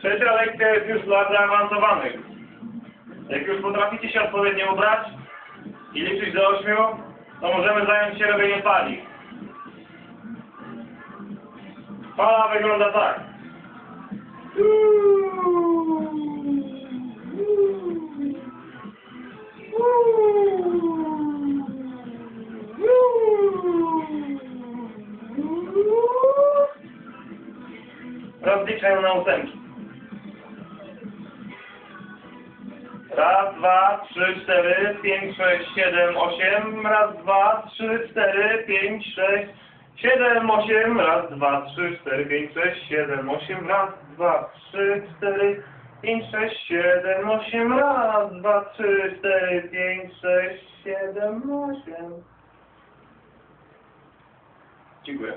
Trzecia lekcja jest już dla zaawansowanych. Jak już potraficie się odpowiednio ubrać i liczyć do ośmiu, to możemy zająć się robieniem fali. Fala wygląda tak. Rozliczę na ósemki. Raz, dwa, trzy, cztery, pięć, sześć, siedem, osiem. Raz, dwa, trzy, cztery, pięć, sześć, siedem, osiem. Raz, dwa, trzy, cztery, pięć, sześć, siedem, osiem. Raz, dwa, trzy, cztery, pięć, sześć, siedem, osiem. Raz, dwa, trzy, cztery, pięć, sześć, siedem, osiem. Dziękuję.